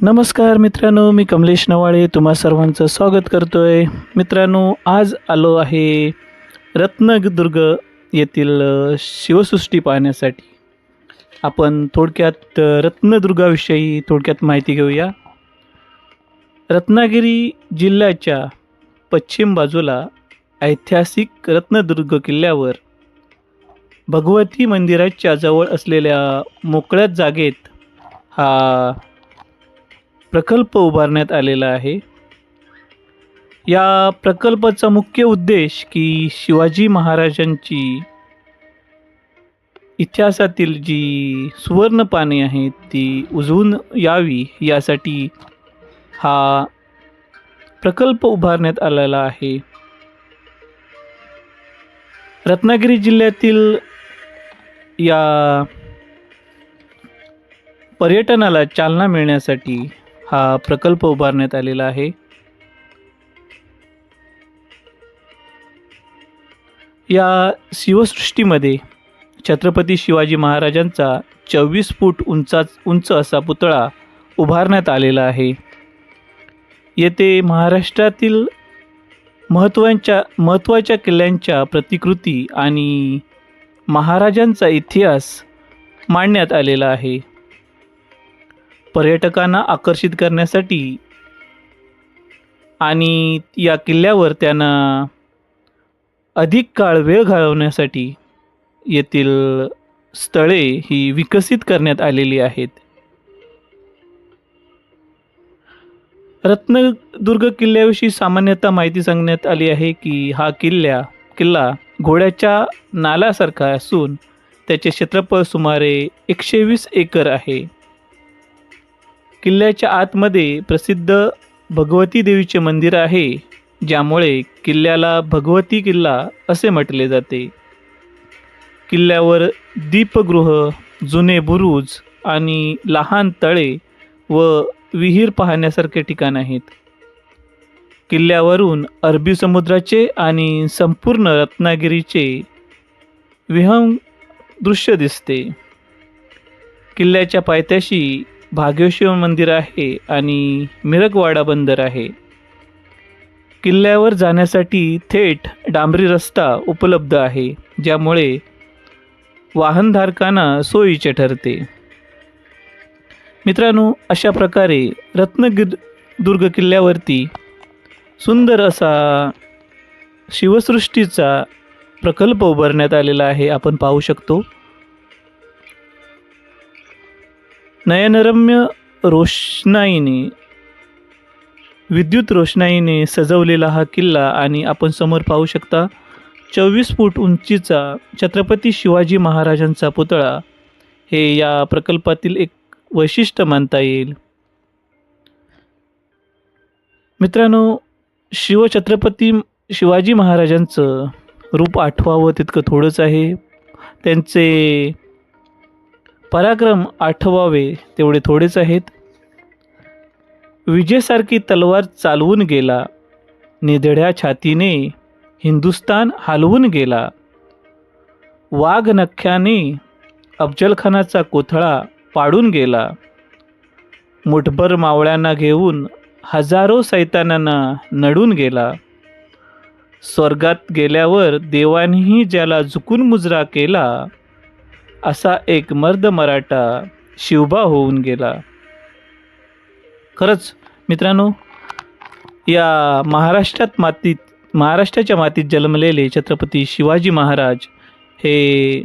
नमस्कार मित्रांनो मी कमलेश नवाळे तुम्हा सर्वांचं स्वागत करतो आहे मित्रांनो आज आलो आहे रत्नदुर्ग येथील शिवसृष्टी पाहण्यासाठी. आपण थोडक्यात रत्नदुर्गाविषयी थोडक्यात माहिती घेऊया. रत्नागिरी जिल्ह्याच्या पश्चिम बाजूला ऐतिहासिक रत्नदुर्ग किल्ल्यावर भगवती मंदिराच्या जवळ असलेल्या मोकळ्या जागेत हा प्रकल्प उभारण्यात आलेला आहे. या प्रकल्पाचा मुख्य उद्देश की शिवाजी महाराजांची इतिहासातील जी सुवर्ण पाने आहेत ती उजवून यावी यासाठी हा प्रकल्प उभारण्यात आलेला आहे. रत्नागिरी जिल्ह्यातील या पर्यटनाला चालना मिळण्यासाठी हा प्रकल्प उभारण्यात आलेला आहे. या शिवसृष्टीमध्ये छत्रपती शिवाजी महाराजांचा चोवीस फूट उंचा उंच असा पुतळा उभारण्यात आलेला आहे. येथे महाराष्ट्रातील महत्त्वांच्या महत्त्वाच्या किल्ल्यांच्या प्रतिकृती आणि महाराजांचा इतिहास मांडण्यात आलेला आहे. पर्यटकांना आकर्षित करण्यासाठी. आणि या किल्ल्यावर त्यांना अधिक काळ वेळ घालवण्यासाठी येथील स्थळे ही विकसित करण्यात आलेली आहेत. रत्नदुर्ग किल्ल्याविषयी सामान्यतः माहिती सांगण्यात आली आहे की हा किल्ल्या किल्ला घोड्याच्या नालासारखा असून त्याचे क्षेत्रफळ सुमारे एकशे वीस एकर आहे. किल्ल्याच्या आतमध्ये प्रसिद्ध भगवती देवीचे मंदिर आहे ज्यामुळे किल्ल्याला भगवती किल्ला असे म्हटले जाते. किल्ल्यावर दीपगृह जुने बुरुज आणि लहान तळे व विहीर पाहण्यासारखे ठिकाण आहेत. किल्ल्यावरून अरबी समुद्राचे आणि संपूर्ण रत्नागिरीचे विहंग दृश्य दिसते. किल्ल्याच्या पायथ्याशी भाग्यशिव मंदिर आहे आणि मिरगवाडा बंदर आहे. किल्ल्यावर जाण्यासाठी थेट डांबरी रस्ता उपलब्ध आहे ज्यामुळे वाहनधारकांना सोयीचे ठरते. मित्रांनो अशा प्रकारे रत्नगिर दुर्ग किल्ल्यावरती सुंदर असा शिवसृष्टीचा प्रकल्प उभारण्यात आलेला आहे आपण पाहू शकतो. नयनरम्य रोषणाईने विद्युत रोषणाईने सजवलेला हा किल्ला आणि आपण समोर पाहू शकता चोवीस फूट उंचीचा छत्रपती शिवाजी महाराजांचा पुतळा. हे या प्रकल्पातील एक वैशिष्ट्य मानता येईल. मित्रांनो शिवछत्रपती शिवाजी महाराजांचं रूप आठवावं तितकं थोडंच आहे. त्यांचे पराक्रम आठवावे तेवढे थोडेच आहेत. विजेसारखी तलवार चालवून गेला. निधड्या छातीने हिंदुस्तान हलवून गेला. वाघ नख्याने अफजलखानाचा कोथळा पाडून गेला. मुठभर मावळ्यांना घेऊन हजारो सैतानांना नडून गेला. स्वर्गात गेल्यावर देवानेही ज्याला झुकून मुजरा केला असा एक मर्द मराठा शिवबा होऊन गेला. खरंच मित्रांनो या महाराष्ट्रात मातीत महाराष्ट्राच्या मातीत जन्मलेले छत्रपती शिवाजी महाराज हे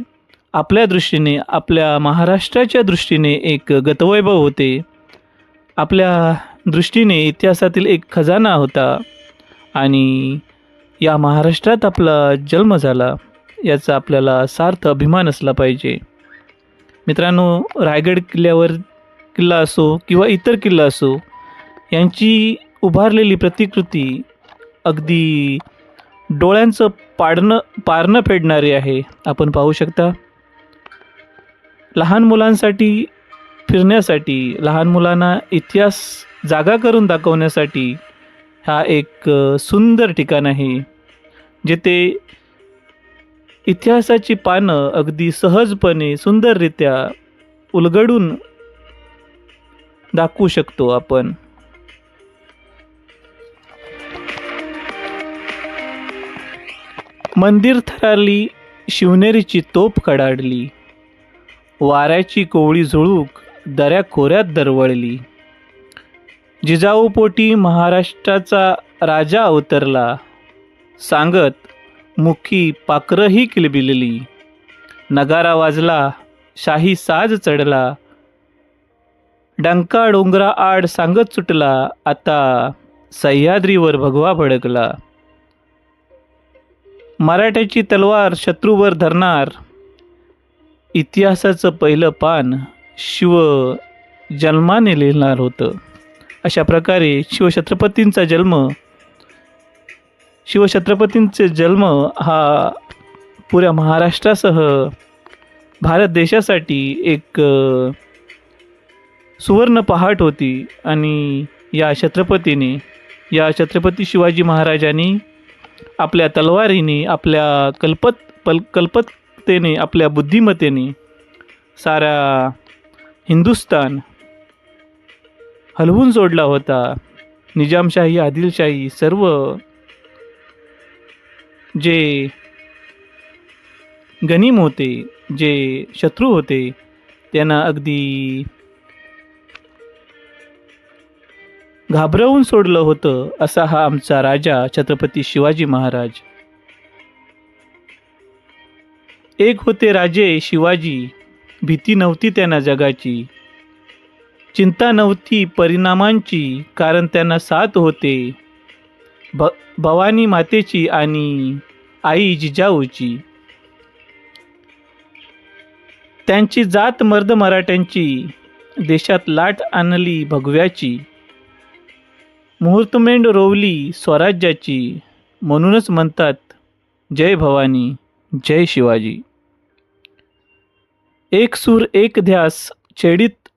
आपल्या दृष्टीने आपल्या महाराष्ट्राच्या दृष्टीने एक गतवैभव होते. आपल्या दृष्टीने इतिहासातील एक खजाना होता आणि या महाराष्ट्रात आपला जन्म झाला. याचा आपल्याला सार्थ अभिमान असला पाहिजे. मित्रांनो रायगड किल्ल्यावर किल्ला असो किंवा इतर किल्ला असो यांची उभारलेली प्रतिकृती अगदी डोळ्यांचं पाडणं पारणं फेडणारी आहे. आपण पाहू शकता लहान मुलांसाठी फिरण्यासाठी लहान मुलांना इतिहास जागा करून दाखवण्यासाठी हा एक सुंदर ठिकाण आहे जेथे इतिहासाची पानं अगदी सहजपणे सुंदररित्या उलगडून दाखवू शकतो आपण. मंदिर थरारली शिवनेरीची तोप कडाडली वाऱ्याची कोवळी झुळूक दऱ्या खोऱ्यात दरवळली. जिजाऊपोटी महाराष्ट्राचा राजा अवतरला सांगत मुखी पाखरंही किलबिलली. नगारा वाजला शाही साज चढला. डंका डोंगरा आड सांगत सुटला आता सह्याद्रीवर भगवा भडकला. मराठ्याची तलवार शत्रूवर धरणार. इतिहासाचं पहिलं पान शिव जन्माने लिहिणार होतं. अशा प्रकारे शिवछत्रपतींचा जन्म शिवछत्रपतींचे जन्म हा पुऱ्या महाराष्ट्रासह भारत देशासाठी एक सुवर्ण पहाट होती. आणि या छत्रपतीने या छत्रपती शिवाजी महाराजांनी आपल्या तलवारीने आपल्या कल्पत पल कल्पकतेने आपल्या बुद्धिमत्तेने सारा हिंदुस्तान हलवून सोडला होता. निजामशाही आदिलशाही सर्व जे गनीम होते जे शत्रू होते त्यांना अगदी घाबरवून सोडलं होतं असा हा आमचा राजा छत्रपती शिवाजी महाराज. एक होते राजे शिवाजी भीती नव्हती त्यांना जगाची. चिंता नव्हती परिणामांची कारण त्यांना साथ होते. भ भवानी मातेची आणि आई जिजाऊची. त्यांची जात मर्द मराठ्यांची देशात लाट आणली भगव्याची. मुहूर्तमेंड रोवली स्वराज्याची म्हणूनच म्हणतात जय भवानी जय शिवाजी. एक सूर एक ध्यास छेडित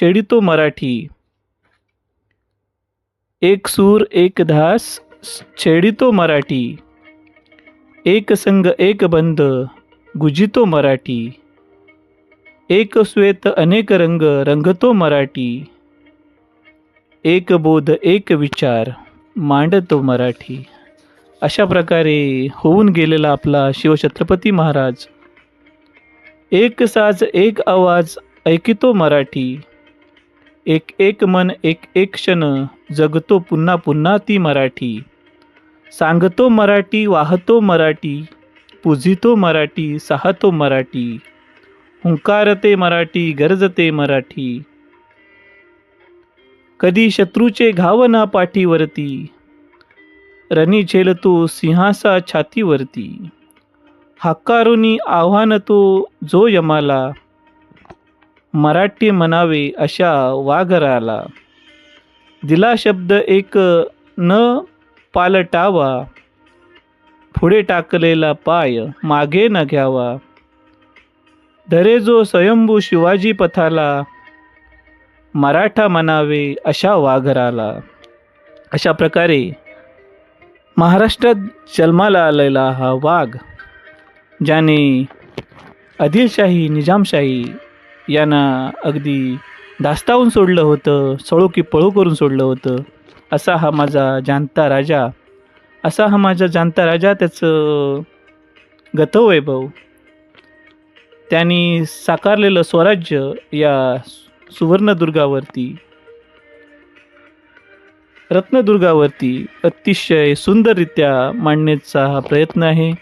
छेडितो मराठी. एक सूर एक ध्यास छेडितो मराठी. एक संग एक बंद गुजितो मराठी. एक श्वेत अनेक रंग रंगतो मराठी. एक बोध एक विचार मांडतो मराठी. अशा प्रकारे होऊन गेलेला आपला शिवछत्रपती महाराज. एक साज एक आवाज ऐकितो मराठी. एक एक मन एक एक क्षण जगतो पुन्हा पुन्हा ती मराठी. सांगतो मराठी वाहतो मराठी पुजितो मराठी साहतो मराठी हुंकारते मराठी गरजते मराठी. कधी शत्रूचे घाव ना पाठीवरती रणी झेलतो सिंहासा छातीवरती. हाकारुनी आव्हान तो जो यमाला मराठी म्हणावे अशा वाघराला. दिला शब्द एक न पालटावा पुढे टाकलेला पाय मागे न घ्यावा. धरे जो स्वयंभू शिवाजी पथाला मराठा म्हणावे अशा वाघराला. अशा प्रकारे महाराष्ट्रात जन्माला आलेला हा वाघ ज्याने आदिलशाही निजामशाही यांना अगदी दास्तावून सोडलं होतं सळो की पळो करून सोडलं होतं. असा हा माझा जाणता राजा. असा हा माझा जाणता राजा त्याचं गतवैभव त्यांनी साकारलेलं स्वराज्य या सुवर्णदुर्गावरती रत्नदुर्गावरती अतिशय सुंदररित्या मांडण्याचा हा प्रयत्न आहे.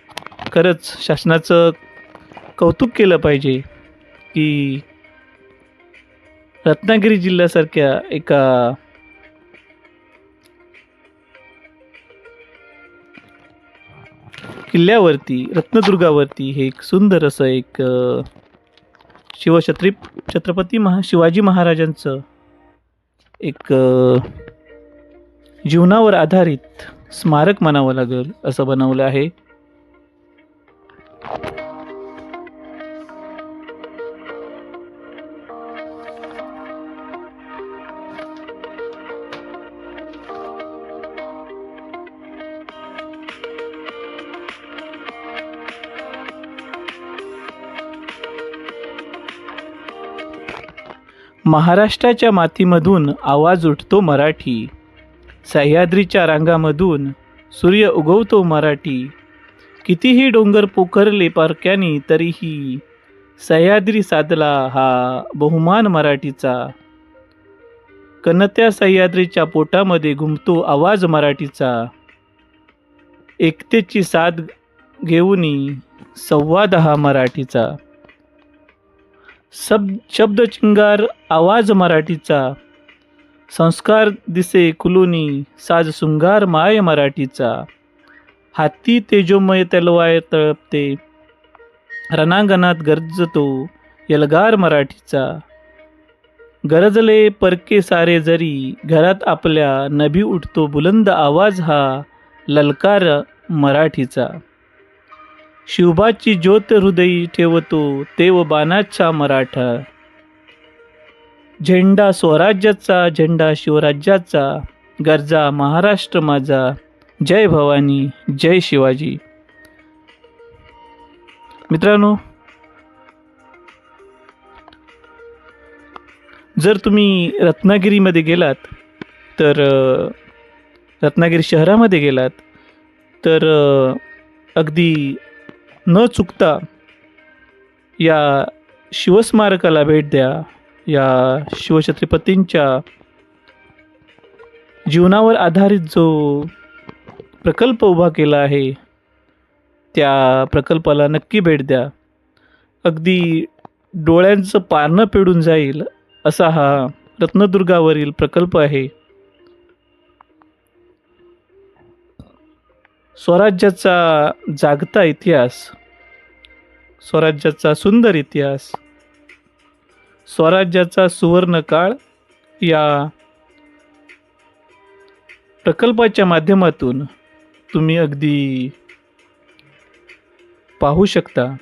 खरंच शासनाचं कौतुक केलं पाहिजे की रत्नागिरी जिल्ह्यासारख्या एका किल्ल्यावरती रत्नदुर्गावरती हे एक सुंदर असं एक शिवछत्री छत्रपती महा शिवाजी महाराजांचं एक जीवनावर आधारित स्मारक म्हणावं लागेल असं बनवलं आहे. महाराष्ट्राच्या मातीमधून आवाज उठतो मराठी. सह्याद्रीच्या रांगामधून सूर्य उगवतो मराठी. कितीही डोंगर पोखरले पारक्यानी तरीही सह्याद्री साधला हा बहुमान मराठीचा. कनत्या सह्याद्रीच्या पोटामध्ये घुमतो आवाज मराठीचा. एकतेची साथ घेऊनी संवाद हा मराठीचा. सब शब्दचिंगार आवाज मराठीचा. संस्कार दिसे कुलुनी साज शृंगार माय मराठीचा. हाती तेजोमय तलवार तळपते. रणांगणात गरजतो यलगार मराठीचा. गरजले परके सारे जरी घरात आपल्या नभी उठतो बुलंद आवाज हा ललकार मराठीचा. शिवबाची ज्योत हृदयी ठेवतो तेव बाणाचा मराठा. झेंडा स्वराज्याचा झेंडा शिवराज्याचा गरजा महाराष्ट्र माझा. जय भवानी जय शिवाजी. मित्रांनो जर तुम्ही रत्नागिरीमध्ये गेलात तर रत्नागिरी शहरामध्ये गेलात तर अगदी न चुकता या शिवस्मारकाला भेट द्या. या शिवछत्रपतींच्या जीवनावर आधारित जो प्रकल्प उभा केला आहे त्या प्रकल्पाला नक्की भेट द्या. अगदी डोळ्यांचं पारणं पेडून जाईल असा हा रत्नदुर्गावरील प्रकल्प आहे. स्वराज्याचा जागता इतिहास स्वराज्याचा सुंदर इतिहास स्वराज्याचा सुवर्ण काळ या प्रकल्पाच्या माध्यमातून तुम्ही अगदी पाहू शकता.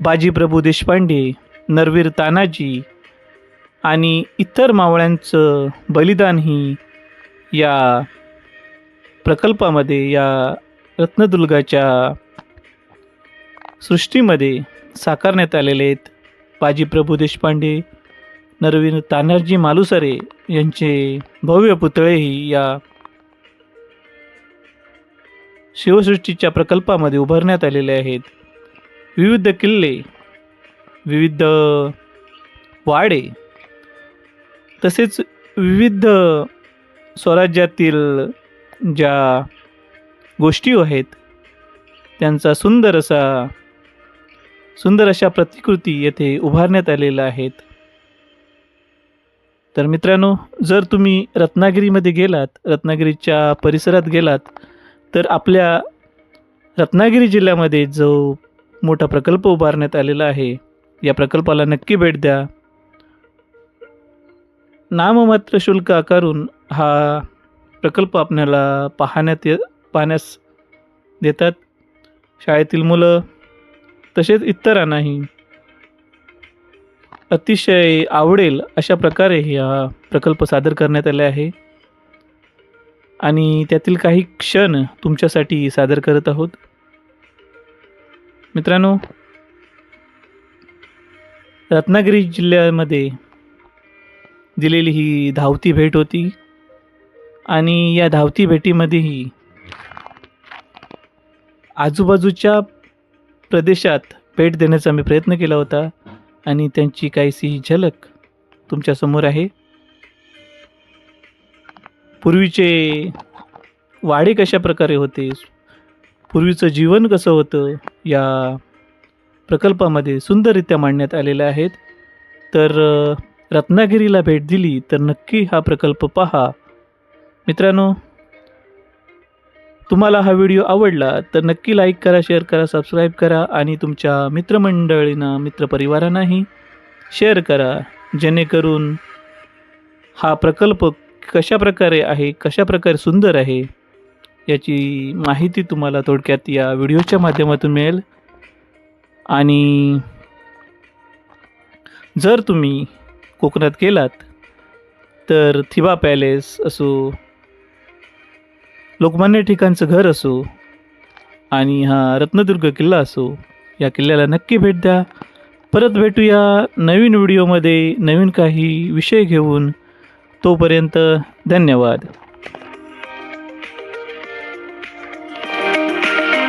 बाजीप्रभू देशपांडे नरवीर तानाजी आणि इतर मावळ्यांचं बलिदानही या प्रकल्पामध्ये या रत्नदुर्गाच्या सृष्टीमध्ये साकारण्यात आलेले आहेत. बाजी प्रभू देशपांडे नरवीर तानाजी मालुसरे यांचे भव्य पुतळेही या शिवसृष्टीच्या प्रकल्पामध्ये उभारण्यात आलेले आहेत. विविध किल्ले विविध वाडे तसेच विविध स्वराज्यातील ज्या गोष्टी आहेत त्यांचा सुंदर असा सुंदर अशा प्रतिकृती येथे उभारण्यात आलेल्या आहेत. तर मित्रांनो जर तुम्ही रत्नागिरीमध्ये गेलात रत्नागिरीच्या परिसरात गेलात तर आपल्या रत्नागिरी जिल्ह्यामध्ये जो मोठा प्रकल्प उभारण्यात आलेला आहे या प्रकल्पाला नक्की भेट द्या. नाममात्र शुल्क आकारून हा प्रकल्प आपल्याला पाहण्यात ये पाहण्यास देतात. शाळेतील मुलं तसेच इतरांनाही. अतिशय आवडेल अशा प्रकारे हा प्रकल्प सादर करण्यात आले आहे. आणि त्यातील काही क्षण तुमच्यासाठी सादर करत आहोत. मित्रांनो रत्नागिरी जिल्ह्यामध्ये दिलेली ही धावती भेट होती. आणि या धावती भेटीमध्येही आजूबाजूच्या प्रदेशात भेट देण्याचा मी प्रयत्न केला होता. आणि त्यांची काहीशी झलक तुमच्यासमोर आहे. पूर्वीचे वाडे कशा प्रकारे होते? पूर्वीचं जीवन कसं होतं? या प्रकल्पामध्ये सुंदररित्या मांडण्यात आलेल्या आहेत. तर रत्नागिरीला भेट दिली तर नक्की हा प्रकल्प पहा. मित्रांनो तुम्हाला हा व्हिडिओ आवडला तर नक्की लाईक करा शेअर करा सबस्क्राईब करा आणि तुमच्या मित्रमंडळींना मित्रपरिवारांनाही शेअर करा. जेणेकरून हा प्रकल्प कशा प्रकारे आहे कशा प्रकारे सुंदर आहे याची माहिती तुम्हाला थोडक्यात या व्हिडिओच्या माध्यमातून मिळेल. आणि जर तुम्ही कोकणात गेलात तर थिबा पॅलेस असो लोकमान्य ठिकाणचं घर असो आणि हा रत्नदुर्ग किल्ला असो या किल्ल्याला नक्की भेट द्या. परत भेटूया नवीन व्हिडिओमध्ये नवीन काही विषय घेऊन. तोपर्यंत धन्यवाद.